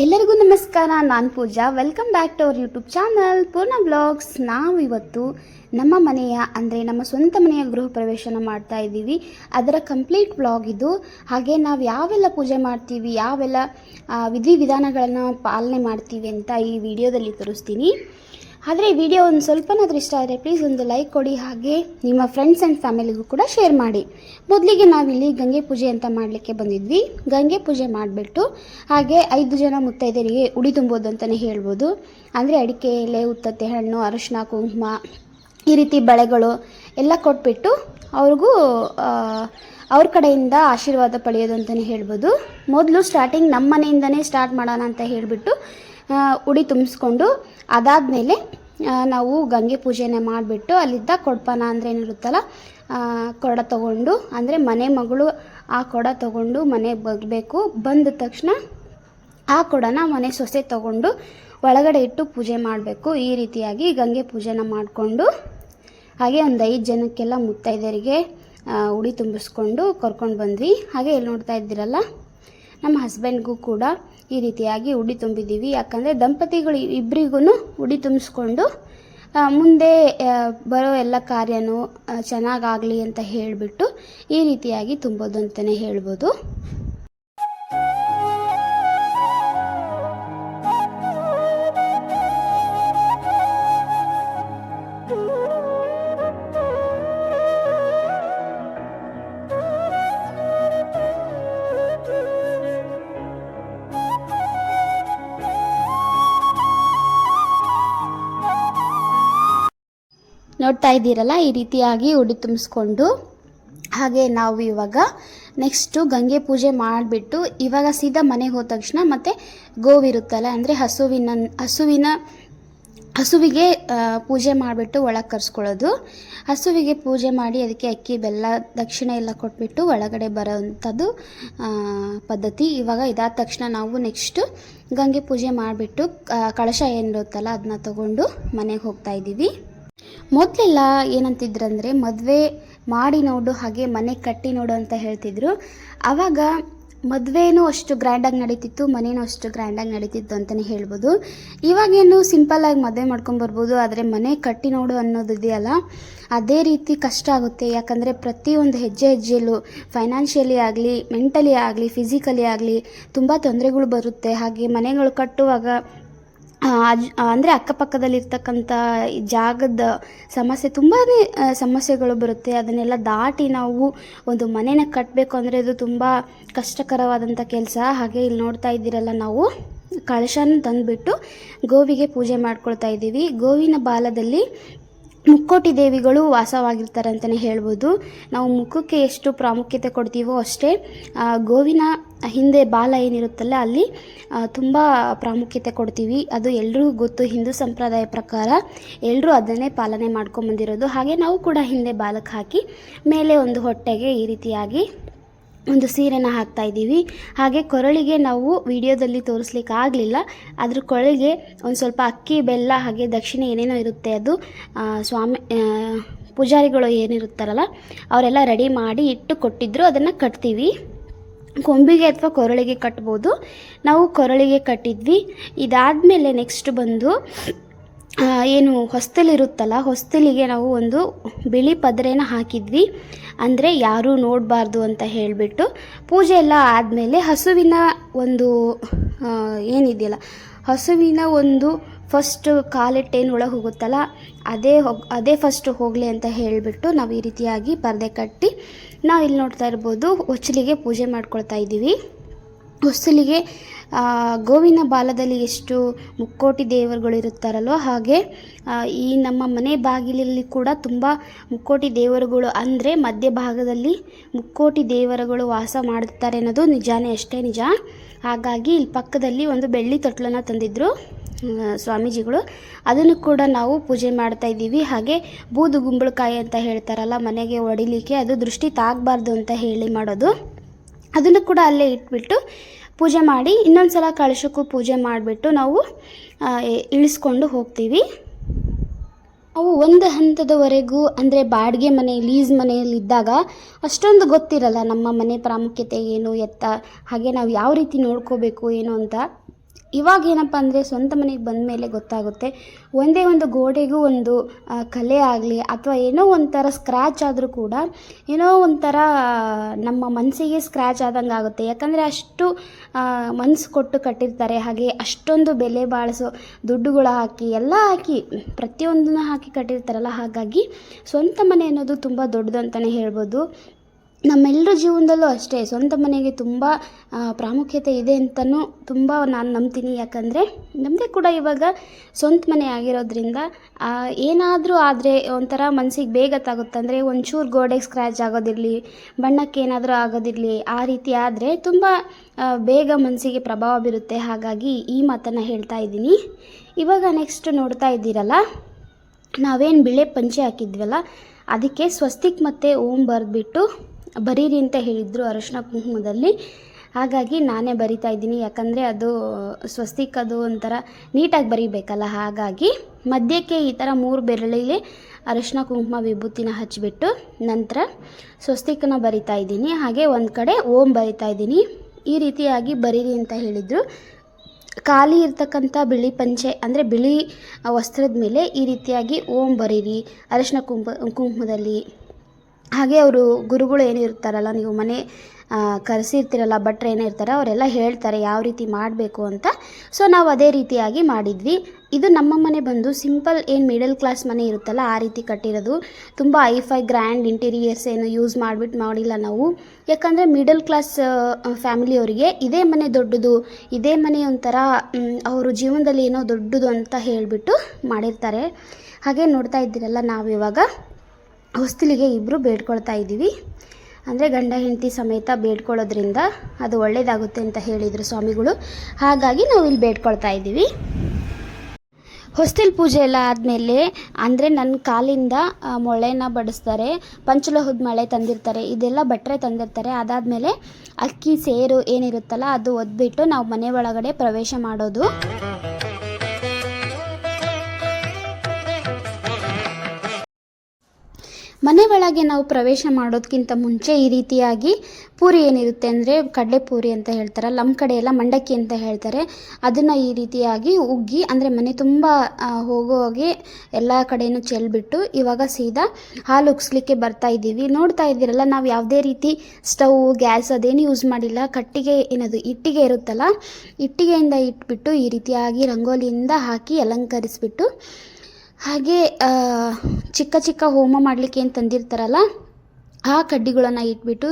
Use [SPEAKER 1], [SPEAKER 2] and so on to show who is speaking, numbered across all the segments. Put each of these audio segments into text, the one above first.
[SPEAKER 1] ಎಲ್ಲರಿಗೂ ನಮಸ್ಕಾರ, ನಾನು Pooja. Welcome back to our YouTube channel Purna blogs ನಾವು ಇವತ್ತು ನಮ್ಮ ಮನೆಯ, ಅಂದರೆ ನಮ್ಮ ಸ್ವಂತ ಮನೆಯ ಗೃಹ ಪ್ರವೇಶನ ಮಾಡ್ತಾ ಇದ್ದೀವಿ. ಅದರ ಕಂಪ್ಲೀಟ್ ಬ್ಲಾಗ್ ಇದು. ಹಾಗೆ ನಾವು ಯಾವೆಲ್ಲ ಪೂಜೆ ಮಾಡ್ತೀವಿ, ಯಾವೆಲ್ಲ ವಿಧಿ ವಿಧಿವಿಧಾನಗಳನ್ನು ಪಾಲನೆ ಮಾಡ್ತೀವಿ ಅಂತ ಈ ವಿಡಿಯೋದಲ್ಲಿ ತೋರಿಸ್ತೀನಿ. ಆದರೆ ಈ ವಿಡಿಯೋ ಒಂದು ಸ್ವಲ್ಪನಾದರೂ ಇಷ್ಟ ಆದರೆ ಪ್ಲೀಸ್ ಒಂದು ಲೈಕ್ ಕೊಡಿ ಹಾಗೆ ನಿಮ್ಮ ಫ್ರೆಂಡ್ಸ್ ಆ್ಯಂಡ್ ಫ್ಯಾಮಿಲಿಗೂ ಕೂಡ ಶೇರ್ ಮಾಡಿ. ಮೊದಲಿಗೆ ನಾವಿಲ್ಲಿ ಗಂಗೆ ಪೂಜೆ ಅಂತ ಮಾಡಲಿಕ್ಕೆ ಬಂದಿದ್ವಿ. ಗಂಗೆ ಪೂಜೆ ಮಾಡಿಬಿಟ್ಟು ಹಾಗೆ ಐದು ಜನ ಮುತ್ತೈದರಿಗೆ ಉಡಿ ತುಂಬೋದು ಅಂತಲೇ ಹೇಳ್ಬೋದು. ಅಂದರೆ ಅಡಿಕೆ, ಎಲೆ, ಉತ್ತತ್ತೆ, ಹಣ್ಣು, ಅರಶಿನ, ಕುಂಕುಮ ಈ ರೀತಿ ಬಳೆಗಳು ಎಲ್ಲ ಕೊಟ್ಬಿಟ್ಟು ಅವ್ರಿಗೂ ಅವ್ರ ಕಡೆಯಿಂದ ಆಶೀರ್ವಾದ ಪಡೆಯೋದು ಅಂತಲೇ ಹೇಳ್ಬೋದು. ಮೊದಲು ಸ್ಟಾರ್ಟಿಂಗ್ ನಮ್ಮ ಮನೆಯಿಂದನೇ ಸ್ಟಾರ್ಟ್ ಮಾಡೋಣ ಅಂತ ಹೇಳಿಬಿಟ್ಟು ಉಡಿ ತುಂಬಿಸ್ಕೊಂಡು ಅದಾದಮೇಲೆ ನಾವು ಗಂಗೆ ಪೂಜೆನ ಮಾಡಿಬಿಟ್ಟು ಅಲ್ಲಿದ್ದ ಕೊಡ್ಪಾನ ಅಂದರೆ ಏನಿರುತ್ತಲ್ಲ ಕೊಡ ತಗೊಂಡು, ಅಂದರೆ ಮನೆ ಮಗಳು ಆ ಕೊಡ ತಗೊಂಡು ಮನೆಗೆ ಬರಬೇಕು ಬಂದ ತಕ್ಷಣ ಆ ಕೊಡನ ಮನೆ ಸೊಸೆ ತಗೊಂಡು ಒಳಗಡೆ ಇಟ್ಟು ಪೂಜೆ ಮಾಡಬೇಕು. ಈ ರೀತಿಯಾಗಿ ಗಂಗೆ ಪೂಜೆನ ಮಾಡಿಕೊಂಡು, ಹಾಗೆ ಒಂದು ಐದು ಜನಕ್ಕೆಲ್ಲ ಮುತ್ತೈದರಿಗೆ ಉಡಿ ತುಂಬಿಸ್ಕೊಂಡು ಕರ್ಕೊಂಡು ಬಂದ್ವಿ. ಹಾಗೆ ಇಲ್ಲಿ ನೋಡ್ತಾ ಇದ್ದೀರಲ್ಲ, ನಮ್ಮ ಹಸ್ಬೆಂಡ್ಗೂ ಕೂಡ ಈ ರೀತಿಯಾಗಿ ಉಡಿ ತುಂಬಿದ್ದೀವಿ. ಯಾಕಂದರೆ ದಂಪತಿಗಳು ಇಬ್ಬರಿಗೂ ಉಡಿ ತುಂಬಿಸ್ಕೊಂಡು ಮುಂದೆ ಬರೋ ಎಲ್ಲ ಕಾರ್ಯನೂ ಚೆನ್ನಾಗಾಗಲಿ ಅಂತ ಹೇಳಿಬಿಟ್ಟು ಈ ರೀತಿಯಾಗಿ ತುಂಬೋದು ಅಂತಲೇ ಹೇಳ್ಬೋದು. ನೋಡ್ತಾ ಇದ್ದೀರಲ್ಲ, ಈ ರೀತಿಯಾಗಿ ಉಡಿ ತುಂಬಿಸ್ಕೊಂಡು. ಹಾಗೆ ನಾವು ಇವಾಗ ನೆಕ್ಸ್ಟು ಗಂಗೆ ಪೂಜೆ ಮಾಡಿಬಿಟ್ಟು, ಇವಾಗ ಸೀದಾ ಮನೆಗೆ ಹೋದ ತಕ್ಷಣ ಮತ್ತೆ ಗೋವಿರುತ್ತಲ್ಲ ಅಂದರೆ ಹಸುವಿನ ಹಸುವಿನ, ಹಸುವಿಗೆ ಪೂಜೆ ಮಾಡಿಬಿಟ್ಟು ಒಳಗೆ ಕರ್ಸ್ಕೊಳ್ಳೋದು. ಹಸುವಿಗೆ ಪೂಜೆ ಮಾಡಿ ಅದಕ್ಕೆ ಅಕ್ಕಿ, ಬೆಲ್ಲ, ದಕ್ಷಿಣೆ ಎಲ್ಲ ಕೊಟ್ಬಿಟ್ಟು ಒಳಗಡೆ ಬರೋವಂಥದ್ದು ಪದ್ಧತಿ ಇವಾಗ ಇದಾದ ತಕ್ಷಣ ನಾವು ನೆಕ್ಸ್ಟು ಗಂಗೆ ಪೂಜೆ ಮಾಡಿಬಿಟ್ಟು ಕಳಶ ಏನಿರುತ್ತಲ್ಲ ಅದನ್ನ ತಗೊಂಡು ಮನೆಗೆ ಹೋಗ್ತಾ ಇದ್ದೀವಿ. ಮೊದಲೆಲ್ಲ ಏನಂತಿದ್ರಂದರೆ ಮದುವೆ ಮಾಡಿ ನೋಡು, ಹಾಗೆ ಮನೆ ಕಟ್ಟಿ ನೋಡು ಅಂತ ಹೇಳ್ತಿದ್ರು. ಆವಾಗ ಮದುವೆನೂ ಅಷ್ಟು ಗ್ರ್ಯಾಂಡಾಗಿ ನಡೀತಿತ್ತು, ಮನೇನೂ ಅಷ್ಟು ಗ್ರ್ಯಾಂಡಾಗಿ ನಡೀತಿತ್ತು ಅಂತಲೇ ಹೇಳ್ಬೋದು. ಇವಾಗೇನು ಸಿಂಪಲ್ಲಾಗಿ ಮದುವೆ ಮಾಡ್ಕೊಂಬರ್ಬೋದು ಆದರೆ ಮನೆ ಕಟ್ಟಿ ನೋಡು ಅನ್ನೋದು ಇದೆಯಲ್ಲ, ಅದೇ ರೀತಿ ಕಷ್ಟ ಆಗುತ್ತೆ. ಯಾಕಂದರೆ ಪ್ರತಿಯೊಂದು ಹೆಜ್ಜೆ ಹೆಜ್ಜೆಯಲ್ಲೂ ಫೈನಾನ್ಷಿಯಲಿ ಆಗಲಿ ಮೆಂಟಲಿ ಆಗಲಿ ಫಿಸಿಕಲಿ ಆಗಲಿ ತುಂಬ ತೊಂದರೆಗಳು ಬರುತ್ತೆ. ಹಾಗೆ ಮನೆಗಳು ಕಟ್ಟುವಾಗ ಅಂದರೆ ಅಕ್ಕಪಕ್ಕದಲ್ಲಿರ್ತಕ್ಕಂಥ ಜಾಗದ ಸಮಸ್ಯೆ ತುಂಬಾ ಸಮಸ್ಯೆಗಳು ಬರುತ್ತೆ. ಅದನ್ನೆಲ್ಲ ದಾಟಿ ನಾವು ಒಂದು ಮನೇನ ಕಟ್ಟಬೇಕು ಅಂದರೆ ಅದು ತುಂಬ ಕಷ್ಟಕರವಾದಂಥ ಕೆಲಸ. ಹಾಗೆ ಇಲ್ಲಿ ನೋಡ್ತಾ ಇದ್ದೀರಲ್ಲ ನಾವು. ಕಳಶನ ತಂದುಬಿಟ್ಟು ಗೋವಿಗೆ ಪೂಜೆ ಮಾಡ್ಕೊಳ್ತಾ ಇದ್ದೀವಿ. ಗೋವಿನ ಬಾಲದಲ್ಲಿ ಮುಕ್ಕೋಟಿ ದೇವಿಗಳು ವಾಸವಾಗಿರ್ತಾರೆ ಅಂತಲೇ ಹೇಳ್ಬೋದು. ನಾವು ಮುಖಕ್ಕೆ ಎಷ್ಟು ಪ್ರಾಮುಖ್ಯತೆ ಕೊಡ್ತೀವೋ ಅಷ್ಟೇ ಗೋವಿನ ಹಿಂದೆ ಬಾಲ ಏನಿರುತ್ತಲ್ಲ ಅಲ್ಲಿ ತುಂಬ ಪ್ರಾಮುಖ್ಯತೆ ಕೊಡ್ತೀವಿ. ಅದು ಎಲ್ರಿಗೂ ಗೊತ್ತು, ಹಿಂದೂ ಸಂಪ್ರದಾಯ ಪ್ರಕಾರ ಎಲ್ಲರೂ ಅದನ್ನೇ ಪಾಲನೆ ಮಾಡ್ಕೊಂಬಂದಿರೋದು. ಹಾಗೆ ನಾವು ಕೂಡ ಹಿಂದೆ ಬಾಲಕ್ಕೆ ಹಾಕಿ, ಮೇಲೆ ಒಂದು ಹೊಟ್ಟೆಗೆ ಈ ರೀತಿಯಾಗಿ ಒಂದು ಸೀರೆನ ಹಾಕ್ತಾ ಇದ್ದೀವಿ. ಹಾಗೆ ಕೊರಳಿಗೆ ನಾವು ವಿಡಿಯೋದಲ್ಲಿ ತೋರಿಸ್ಲಿಕ್ಕೆ ಆಗಲಿಲ್ಲ. ಅದ್ರ ಕೊರಳಿಗೆ ಒಂದು ಸ್ವಲ್ಪ ಅಕ್ಕಿ, ಬೆಲ್ಲ, ಹಾಗೆ ದಕ್ಷಿಣ ಏನೇನೋ ಇರುತ್ತೆ ಅದು ಸ್ವಾಮಿ ಪೂಜಾರಿಗಳು ಏನಿರುತ್ತಾರಲ್ಲ, ಅವರೆಲ್ಲ ರೆಡಿ ಮಾಡಿ ಇಟ್ಟು ಕೊಟ್ಟಿದ್ರು. ಅದನ್ನು ಕಟ್ತೀವಿ. ಕೊಂಬಿಗೆ ಅಥವಾ ಕೊರಳಿಗೆ ಕಟ್ಬೋದು. ನಾವು ಕೊರಳಿಗೆ ಕಟ್ಟಿದ್ವಿ. ಇದಾದಮೇಲೆ ನೆಕ್ಸ್ಟ್ ಬಂದು ಏನು ಹೊಸ್ತಲಿರುತ್ತಲ್ಲ, ಹೊಸ್ತಲಿಗೆ ನಾವು ಒಂದು ಬಿಳಿ ಪದರೇನ ಹಾಕಿದ್ವಿ. ಅಂದರೆ ಯಾರೂ ನೋಡಬಾರ್ದು ಅಂತ ಹೇಳಿಬಿಟ್ಟು ಪೂಜೆ ಎಲ್ಲ ಆದಮೇಲೆ ಹಸುವಿನ ಒಂದು ಏನಿದೆಯಲ್ಲ, ಹಸುವಿನ ಒಂದು ಫಸ್ಟ್ ಕಾಲಿಟ್ಟೇನು ಒಳಗೆ ಹೋಗುತ್ತಲ್ಲ, ಅದೇ ಹೋಗಿ, ಅದೇ ಫಸ್ಟ್ ಹೋಗಲಿ ಅಂತ ಹೇಳಿಬಿಟ್ಟು ನಾವು ಈ ರೀತಿಯಾಗಿ ಪರದೆ ಕಟ್ಟಿ ನಾವು ಇಲ್ಲಿ ನೋಡ್ತಾ ಇರ್ಬೋದು ಹೊಚ್ಚಲಿಗೆ ಪೂಜೆ ಮಾಡ್ಕೊಳ್ತಾ ಇದ್ದೀವಿ. ಹೊಸಲಿಗೆ ಗೋವಿನ ಬಾಲದಲ್ಲಿ ಎಷ್ಟು ಮುಕ್ಕೋಟಿ ದೇವರುಗಳು ಇರುತ್ತಾರಲ್ವ ಹಾಗೆ ಈ ನಮ್ಮ ಮನೆ ಬಾಗಿಲಲ್ಲಿ ಕೂಡ ತುಂಬ ಮುಕ್ಕೋಟಿ ದೇವರುಗಳು ಅಂದರೆ ಮಧ್ಯಭಾಗದಲ್ಲಿ ಮುಕ್ಕೋಟಿ ದೇವರುಗಳು ವಾಸ ಮಾಡುತ್ತಾರೆ ಅನ್ನೋದು ನಿಜಾನೇ ಅಷ್ಟೇ ನಿಜ. ಹಾಗಾಗಿ ಇಲ್ಲಿ ಪಕ್ಕದಲ್ಲಿ ಒಂದು ಬೆಳ್ಳಿ ತೊಟ್ಲನ್ನು ತಂದಿದ್ದರು ಸ್ವಾಮೀಜಿಗಳು. ಅದನ್ನು ಕೂಡ ನಾವು ಪೂಜೆ ಮಾಡ್ತಾ ಇದ್ದೀವಿ. ಹಾಗೆ ಬೂದು ಗುಂಬಳಕಾಯಿ ಅಂತ ಹೇಳ್ತಾರಲ್ಲ, ಮನೆಗೆ ಹೊಡಿಲಿಕ್ಕೆ ಅದು ದೃಷ್ಟಿ ತಾಗಬಾರ್ದು ಅಂತ ಹೇಳಿ ಮಾಡೋದು. ಅದನ್ನು ಕೂಡ ಅಲ್ಲೇ ಇಟ್ಬಿಟ್ಟು ಪೂಜೆ ಮಾಡಿ ಇನ್ನೊಂದು ಸಲ ಕಳಶಕ್ಕೂ ಪೂಜೆ ಮಾಡಿಬಿಟ್ಟು ನಾವು ಇಳಿಸ್ಕೊಂಡು ಹೋಗ್ತೀವಿ. ಅವು ಒಂದು ಹಂತದವರೆಗೂ, ಅಂದರೆ ಬಾಡಿಗೆ ಮನೆ, ಲೀಸ್ ಮನೆಯಲ್ಲಿದ್ದಾಗ ಅಷ್ಟೊಂದು ಗೊತ್ತಿರಲ್ಲ ನಮ್ಮ ಮನೆ ಪ್ರಾಮುಖ್ಯತೆ ಏನು, ಎತ್ತ, ಹಾಗೆ ನಾವು ಯಾವ ರೀತಿ ನೋಡ್ಕೋಬೇಕು, ಏನು ಅಂತ. ಇವಾಗ ಏನಪ್ಪ ಅಂದರೆ ಸ್ವಂತ ಮನೆಗೆ ಬಂದ ಮೇಲೆ ಗೊತ್ತಾಗುತ್ತೆ. ಒಂದೇ ಒಂದು ಗೋಡೆಗೂ ಒಂದು ಕಲೆ ಆಗಲಿ ಅಥವಾ ಏನೋ ಒಂಥರ ಸ್ಕ್ರ್ಯಾಚ್ ಆದರೂ ಕೂಡ ಏನೋ ಒಂಥರ, ನಮ್ಮ ಮನಸ್ಸಿಗೆ ಸ್ಕ್ರ್ಯಾಚ್ ಆದಂಗೆ ಆಗುತ್ತೆ. ಯಾಕಂದರೆ ಅಷ್ಟು ಮನಸ್ಸು ಕೊಟ್ಟು ಕಟ್ಟಿರ್ತಾರೆ. ಹಾಗೆ ಅಷ್ಟೊಂದು ಬೆಲೆ ಬಾಳಿಸೋ ದುಡ್ಡುಗಳು ಹಾಕಿ, ಎಲ್ಲ ಹಾಕಿ, ಪ್ರತಿಯೊಂದನ್ನು ಹಾಕಿ ಕಟ್ಟಿರ್ತಾರಲ್ಲ, ಹಾಗಾಗಿ ಸ್ವಂತ ಮನೆ ಅನ್ನೋದು ತುಂಬ ದೊಡ್ಡದು ಅಂತಲೇ ಹೇಳ್ಬೋದು. ನಮ್ಮೆಲ್ಲರ ಜೀವನದಲ್ಲೂ ಅಷ್ಟೇ, ಸ್ವಂತ ಮನೆಗೆ ತುಂಬ ಪ್ರಾಮುಖ್ಯತೆ ಇದೆ ಅಂತಲೂ ತುಂಬ ನಾನು ನಂಬ್ತೀನಿ. ಯಾಕಂದರೆ ನಮ್ಮದೇ ಕೂಡ ಇವಾಗ ಸ್ವಂತ ಮನೆ ಆಗಿರೋದ್ರಿಂದ ಏನಾದರೂ ಆದರೆ ಒಂಥರ ಮನಸ್ಸಿಗೆ ಬೇಗ ತಾಗುತ್ತೆ. ಅಂದರೆ ಒಂಚೂರು ಗೋಡೆಗೆ ಸ್ಕ್ರ್ಯಾಚ್ ಆಗೋದಿರಲಿ, ಬಣ್ಣಕ್ಕೆ ಏನಾದರೂ ಆಗೋದಿರಲಿ, ಆ ರೀತಿ ಆದರೆ ತುಂಬ ಬೇಗ ಮನಸ್ಸಿಗೆ ಪ್ರಭಾವ ಬೀರುತ್ತೆ. ಹಾಗಾಗಿ ಈ ಮಾತನ್ನು ಹೇಳ್ತಾ ಇದ್ದೀನಿ. ಇವಾಗ ನೆಕ್ಸ್ಟ್ ನೋಡ್ತಾ ಇದ್ದೀರಲ್ಲ, ನಾವೇನು ಬಿಳೆ ಪಂಚೆ ಹಾಕಿದ್ವಲ್ಲ, ಅದಕ್ಕೆ ಸ್ವಸ್ತಿಕ್ ಮತ್ತು ಓಂ ಬರೆದ್ಬಿಟ್ಟು ಬರೀರಿ ಅಂತ ಹೇಳಿದರು ಅರಶಿನ ಕುಂಕುಮದಲ್ಲಿ. ಹಾಗಾಗಿ ನಾನೇ ಬರಿತಾ ಇದ್ದೀನಿ. ಯಾಕಂದರೆ ಅದು ಸ್ವಸ್ತಿಕ್ ಅದು ಒಂಥರ ನೀಟಾಗಿ ಬರೀಬೇಕಲ್ಲ. ಹಾಗಾಗಿ ಮಧ್ಯಕ್ಕೆ ಈ ಥರ ಮೂರು ಬೆರಳಿಗೆ ಅರಶಿನ ಕುಂಕುಮ ವಿಭೂತಿನ ಹಚ್ಚಿಬಿಟ್ಟು ನಂತರ ಸ್ವಸ್ತಿಕನ ಬರಿತಾ ಇದ್ದೀನಿ. ಹಾಗೆ ಒಂದು ಕಡೆ ಓಂ ಬರಿತಾ ಇದ್ದೀನಿ. ಈ ರೀತಿಯಾಗಿ ಬರೀರಿ ಅಂತ ಹೇಳಿದರು. ಖಾಲಿ ಇರ್ತಕ್ಕಂಥ ಬಿಳಿ ಪಂಚೆ, ಅಂದರೆ ಬಿಳಿ ವಸ್ತ್ರದ ಮೇಲೆ ಈ ರೀತಿಯಾಗಿ ಓಂ ಬರೀರಿ ಅರಶಿನ ಕುಂಕುಮ ಕುಂಕುಮದಲ್ಲಿ ಹಾಗೆ ಅವರು ಗುರುಗಳು ಏನು ಇರ್ತಾರಲ್ಲ, ನೀವು ಮನೆ ಕರೆಸಿರ್ತೀರಲ್ಲ, ಭಟ್ರು ಏನೇ ಇರ್ತಾರೆ ಅವರೆಲ್ಲ ಹೇಳ್ತಾರೆ ಯಾವ ರೀತಿ ಮಾಡಬೇಕು ಅಂತ. ಸೊ ನಾವು ಅದೇ ರೀತಿಯಾಗಿ ಮಾಡಿದ್ವಿ. ಇದು ನಮ್ಮ ಮನೆ ಬಂದು ಸಿಂಪಲ್ ಏನು ಮಿಡಲ್ ಕ್ಲಾಸ್ ಮನೆ ಇರುತ್ತಲ್ಲ, ಆ ರೀತಿ ಕಟ್ಟಿರೋದು. ತುಂಬ ಫೈ ಗ್ರ್ಯಾಂಡ್ ಇಂಟೀರಿಯರ್ಸ್ ಏನು ಯೂಸ್ ಮಾಡಿಬಿಟ್ಟು ಮಾಡಿಲ್ಲ ನಾವು. ಯಾಕಂದರೆ ಮಿಡಲ್ ಕ್ಲಾಸ್ ಫ್ಯಾಮಿಲಿಯವರಿಗೆ ಇದೇ ಮನೆ ದೊಡ್ಡದು, ಇದೇ ಮನೆ ಒಂಥರ ಅವರು ಜೀವನದಲ್ಲಿ ಏನೋ ದೊಡ್ಡದು ಅಂತ ಹೇಳಿಬಿಟ್ಟು ಮಾಡಿರ್ತಾರೆ. ಹಾಗೆ ನೋಡ್ತಾ ಇದ್ದೀರಲ್ಲ ನಾವಿವಾಗ. ಹೊಸ್ತಿಲಿಗೆ ಇಬ್ಬರು ಬೇಡ್ಕೊಳ್ತಾ ಇದ್ದೀವಿ. ಅಂದರೆ ಗಂಡ ಹೆಂಡತಿ ಸಮೇತ ಬೇಡ್ಕೊಳ್ಳೋದ್ರಿಂದ ಅದು ಒಳ್ಳೆಯದಾಗುತ್ತೆ ಅಂತ ಹೇಳಿದರು ಸ್ವಾಮಿಗಳು. ಹಾಗಾಗಿ ನಾವು ಇಲ್ಲಿ ಬೇಡ್ಕೊಳ್ತಾ ಇದ್ದೀವಿ. ಹೊಸ್ತಿಲ್ ಪೂಜೆ ಎಲ್ಲ ಆದಮೇಲೆ ಅಂದರೆ ನನ್ನ ಕಾಲಿಂದ ಮೊಳೆನ ಬಡಿಸ್ತಾರೆ ಪಂಚಲೋಹದ ಮಳೆ ತಂದಿರ್ತಾರೆ, ಇದೆಲ್ಲ ಬಟ್ಟರೆ ತಂದಿರ್ತಾರೆ. ಅದಾದಮೇಲೆ ಅಕ್ಕಿ, ಸೇರು ಏನಿರುತ್ತಲ್ಲ ಅದು ಒದ್ಬಿಟ್ಟು ನಾವು ಮನೆ ಒಳಗಡೆ ಪ್ರವೇಶ ಮಾಡೋದು. ಮನೆ ಒಳಗೆ ನಾವು ಪ್ರವೇಶ ಮಾಡೋದಕ್ಕಿಂತ ಮುಂಚೆ ಈ ರೀತಿಯಾಗಿ ಪೂರಿ ಏನಿರುತ್ತೆ ಅಂದರೆ ಕಡಲೆ ಪೂರಿ ಅಂತ ಹೇಳ್ತಾರೆ ನಮ್ಮ ಕಡೆ ಎಲ್ಲ ಮಂಡಕ್ಕಿ ಅಂತ ಹೇಳ್ತಾರೆ. ಅದನ್ನು ಈ ರೀತಿಯಾಗಿ ಉಗ್ಗಿ, ಅಂದರೆ ಮನೆ ತುಂಬ ಹೋಗೋಗಿ ಹೋಗೋ ಹೋಗಿ ಎಲ್ಲ ಕಡೆಯೂ ಚೆಲ್ಬಿಟ್ಟು ಇವಾಗ ಸೀದಾ ಹಾಲು ಉಗ್ಸ್ಲಿಕ್ಕೆ ಬರ್ತಾ ಇದ್ದೀವಿ. ನೋಡ್ತಾ ಇದ್ದೀರಲ್ಲ, ನಾವು ಯಾವುದೇ ರೀತಿ ಸ್ಟವ್, ಗ್ಯಾಸ್ ಅದೇನು ಯೂಸ್ ಮಾಡಿಲ್ಲ. ಕಟ್ಟಿಗೆ ಏನದು, ಇಟ್ಟಿಗೆ ಇರುತ್ತಲ್ಲ, ಇಟ್ಟಿಗೆಯಿಂದ ಇಟ್ಬಿಟ್ಟು ಈ ರೀತಿಯಾಗಿ ರಂಗೋಲಿಯಿಂದ ಹಾಕಿ ಅಲಂಕರಿಸ್ಬಿಟ್ಟು ಹಾಗೆ ಚಿಕ್ಕ ಚಿಕ್ಕ ಹೋಮ ಮಾಡಲಿಕ್ಕೆ ಏನು ತಂದಿರ್ತಾರಲ್ಲ, ಆ ಕಡ್ಡಿಗಳನ್ನು ಇಟ್ಬಿಟ್ಟು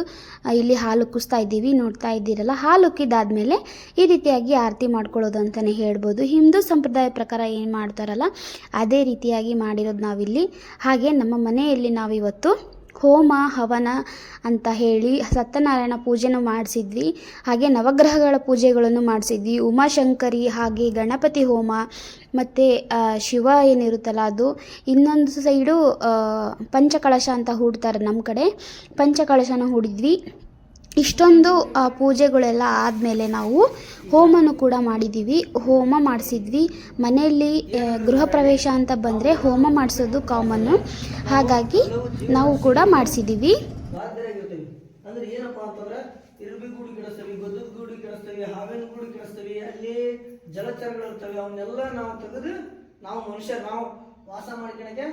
[SPEAKER 1] ಇಲ್ಲಿ ಹಾಲು ಉಕ್ಕಿಸ್ತಾ ಇದ್ದೀವಿ, ನೋಡ್ತಾ ಇದ್ದೀರಲ್ಲ, ಹಾಲು ಉಕ್ಕಿದಾದ್ಮೇಲೆ ಈ ರೀತಿಯಾಗಿ ಆರತಿ ಮಾಡ್ಕೊಳ್ಳೋದು ಅಂತಲೇ ಹೇಳ್ಬೋದು. ಹಿಂದೂ ಸಂಪ್ರದಾಯ ಪ್ರಕಾರ ಏನು ಮಾಡ್ತಾರಲ್ಲ, ಅದೇ ರೀತಿಯಾಗಿ ಮಾಡಿರೋದು ನಾವಿಲ್ಲಿ. ಹಾಗೆ ನಮ್ಮ ಮನೆಯಲ್ಲಿ ನಾವಿವತ್ತು ಹೋಮ, ಹವನ ಅಂತ ಹೇಳಿ ಸತ್ಯನಾರಾಯಣ ಪೂಜೆನೂ ಮಾಡಿಸಿದ್ವಿ. ಹಾಗೆ ನವಗ್ರಹಗಳ ಪೂಜೆಗಳನ್ನು ಮಾಡಿಸಿದ್ವಿ. ಉಮಾಶಂಕರಿ ಹಾಗೆ ಗಣಪತಿ ಹೋಮ ಮತ್ತು ಶಿವ ಏನಿರುತ್ತಲ್ಲ ಅದು. ಇನ್ನೊಂದು ಸೈಡು ಪಂಚಕಳಶ ಅಂತ ಹೂಡ್ತಾರೆ ನಮ್ಮ ಕಡೆ. ಪಂಚಕಳಶನ ಹೂಡಿದ್ವಿ. ಇಷ್ಟೊಂದು ಪೂಜೆಗಳೆಲ್ಲ ಆದಮೇಲೆ ನಾವು ಹೋಮನು ಕೂಡ ಮಾಡಿದ್ದೀವಿ ಹೋಮ ಮಾಡಿಸಿದ್ವಿ. ಮನೆಯಲ್ಲಿ ಗೃಹ ಪ್ರವೇಶ ಅಂತ ಬಂದರೆ ಹೋಮ ಮಾಡಿಸೋದು ಕಾಮನ್ನು. ಹಾಗಾಗಿ ನಾವು ಕೂಡ ಮಾಡಿಸಿದ್ದೀವಿ
[SPEAKER 2] ವಾಸ ಮಾಡ್ಕೊಳಕ್ಕೆ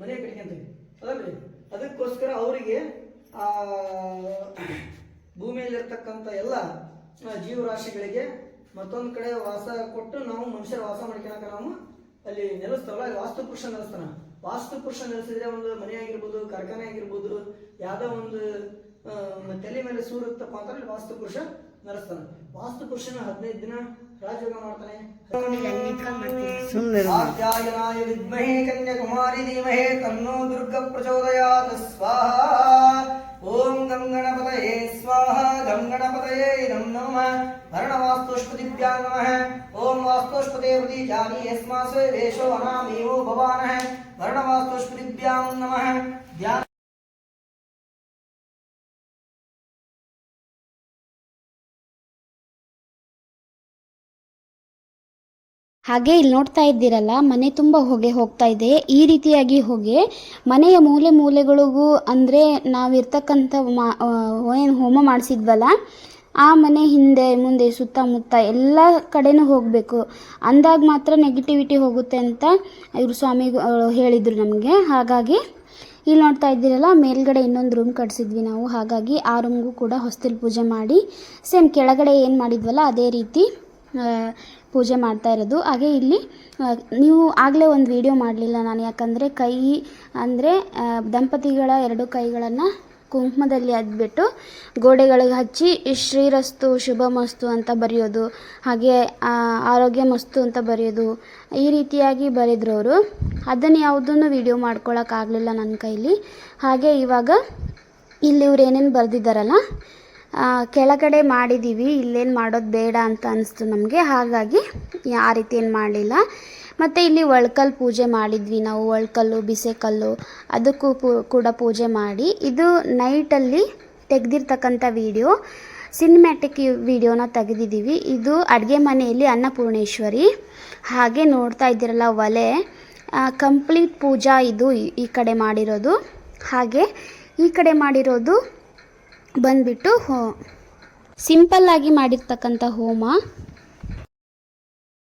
[SPEAKER 2] ಮನೆ ಕಟ್ಕೊಂತೀವಿ. ಅದಕ್ಕೋಸ್ಕರ ಅವರಿಗೆ, ಆ ಭೂಮಿಯಲ್ಲಿರ್ತಕ್ಕಂಥ ಎಲ್ಲ ಜೀವರಾಶಿಗಳಿಗೆ ಮತ್ತೊಂದು ಕಡೆ ವಾಸ ಕೊಟ್ಟು ನಾವು ಮನುಷ್ಯರ ವಾಸ ಮಾಡ್ಕೊಳಕ ನಾವು ಅಲ್ಲಿ ನೆಲೆಸ್ತಾವಲ್ಲ ಅಲ್ಲಿ ವಾಸ್ತು ಪುರುಷ ನೆಲೆಸ್ತಾನ. ವಾಸ್ತು ಪುರುಷ ನೆಲೆಸಿದ್ರೆ ಒಂದು ಮನೆ ಆಗಿರ್ಬೋದು ಕಾರ್ಖಾನೆ ಆಗಿರ್ಬೋದು ಯಾವ್ದೋ ಒಂದು ತಲೆ ಮೇಲೆ ಸೂರುತ್ತಪ್ಪ ಅಂತ ಅಲ್ಲಿ ವಾಸ್ತು ಪುರುಷ ನೆಲೆಸ್ತಾನ. ವಾಸ್ತು ಪುರುಷನ ಹದಿನೈದು ದಿನ ರಾಜಯೋಗ ಮಾಡ್ತಾನೆ. ವಿದ್ಮಹೇ ಕನ್ಯಾಕುಮಾರಿ ಧೀಮಹೇ ತನ್ನೋ ದುರ್ಗ ಪ್ರಚೋದಯಾತ್ ಸ್ವಾಹ. ओम गंगणपत स्वाहा गंगणपत नम नम। वर्णवास्तुष्पतिभ्यां नमः। ओम वास्तुष्पते प्रति जानी अनामेव भवान है भवानः। वर्णवास्तुष्पतिभ्यां नमः।
[SPEAKER 1] ಹಾಗೆ ಇಲ್ಲಿ ನೋಡ್ತಾ ಇದ್ದೀರಲ್ಲ, ಮನೆ ತುಂಬ ಹೊಗೆ ಹೋಗ್ತಾ ಇದೆ. ಈ ರೀತಿಯಾಗಿ ಹೊಗೆ ಮನೆಯ ಮೂಲೆ ಮೂಲೆಗಳಿಗೂ ಅಂದರೆ ನಾವಿರ್ತಕ್ಕಂಥ ಮಾ ಏನು ಹೋಮ ಮಾಡಿಸಿದ್ವಲ್ಲ, ಆ ಮನೆ ಹಿಂದೆ, ಮುಂದೆ, ಸುತ್ತಮುತ್ತ ಎಲ್ಲ ಕಡೆನೂ ಹೋಗಬೇಕು. ಅಂದಾಗ ಮಾತ್ರ ನೆಗೆಟಿವಿಟಿ ಹೋಗುತ್ತೆ ಅಂತ ಇವರು ಸ್ವಾಮಿ ಹೇಳಿದರು ನಮಗೆ. ಹಾಗಾಗಿ ಇಲ್ಲಿ ನೋಡ್ತಾ ಇದ್ದೀರಲ್ಲ, ಮೇಲ್ಗಡೆ ಇನ್ನೊಂದು ರೂಮ್ ಕಟ್ಸಿದ್ವಿ ನಾವು. ಹಾಗಾಗಿ ಆ ರೂಮ್ಗೂ ಕೂಡ ಹೊಸ್ತಿಲ್ ಪೂಜೆ ಮಾಡಿ ಸೇಮ್ ಕೆಳಗಡೆ ಏನು ಮಾಡಿದ್ವಲ್ಲ, ಅದೇ ರೀತಿ ಪೂಜೆ ಮಾಡ್ತಾ ಇರೋದು. ಹಾಗೆ ಇಲ್ಲಿ ನೀವು ಆಗಲೇ ಒಂದು ವಿಡಿಯೋ ಮಾಡಲಿಲ್ಲ ನಾನು. ಯಾಕಂದರೆ ಕೈ, ಅಂದರೆ ದಂಪತಿಗಳ ಎರಡು ಕೈಗಳನ್ನು ಕುಂಕುಮದಲ್ಲಿ ಅದ್ಬಿಟ್ಟು ಗೋಡೆಗಳಿಗೆ ಹಚ್ಚಿ ಶ್ರೀರಸ್ತು, ಶುಭಮಸ್ತು ಅಂತ ಬರೆಯೋದು, ಹಾಗೆ ಆರೋಗ್ಯ ಮಸ್ತು ಅಂತ ಬರೆಯೋದು, ಈ ರೀತಿಯಾಗಿ ಬರೆದ್ರು ಅವರು. ಅದನ್ನು ಯಾವುದನ್ನು ವಿಡಿಯೋ ಮಾಡ್ಕೊಳ್ಳೋಕ್ಕಾಗಲಿಲ್ಲ ನನ್ನ ಕೈಲಿ. ಹಾಗೆ ಇವಾಗ ಇಲ್ಲಿ ಇವ್ರು ಏನೇನು ಬರೆದಿದ್ದಾರಲ್ಲ ಕೆಳಗಡೆ ಮಾಡಿದ್ದೀವಿ ಇಲ್ಲೇನು ಮಾಡೋದು ಬೇಡ ಅಂತ ಅನಿಸ್ತು ನಮಗೆ. ಹಾಗಾಗಿ ಆ ರೀತಿ ಏನು ಮಾಡಲಿಲ್ಲ. ಮತ್ತು ಇಲ್ಲಿ ಒಳ್ಕಲ್ಲು ಪೂಜೆ ಮಾಡಿದ್ವಿ ನಾವು, ಒಳ್ಕಲ್ಲು, ಬಿಸೆಕಲ್ಲು, ಅದಕ್ಕೂ ಕೂಡ ಪೂಜೆ ಮಾಡಿ. ಇದು ನೈಟಲ್ಲಿ ತೆಗೆದಿರ್ತಕ್ಕಂಥ ವಿಡಿಯೋ. ಸಿನಿಮ್ಯಾಟಿಕ್ ವಿಡಿಯೋನ ತೆಗೆದಿದ್ದೀವಿ ಇದು ಅಡುಗೆ ಮನೆಯಲ್ಲಿ ಅನ್ನಪೂರ್ಣೇಶ್ವರಿ. ಹಾಗೆ ನೋಡ್ತಾ ಇದ್ದೀರಲ್ಲ ಒಲೆ. ಕಂಪ್ಲೀಟ್ ಪೂಜಾ ಇದು ಈ ಕಡೆ ಮಾಡಿರೋದು. ಹಾಗೆ ಈ ಕಡೆ ಮಾಡಿರೋದು ಬಂದ್ಬಿಟ್ಟು ಹೋ. ಸಿಂಪಲ್ಲಾಗಿ ಮಾಡಿರ್ತಕ್ಕಂಥ ಹೋಮ.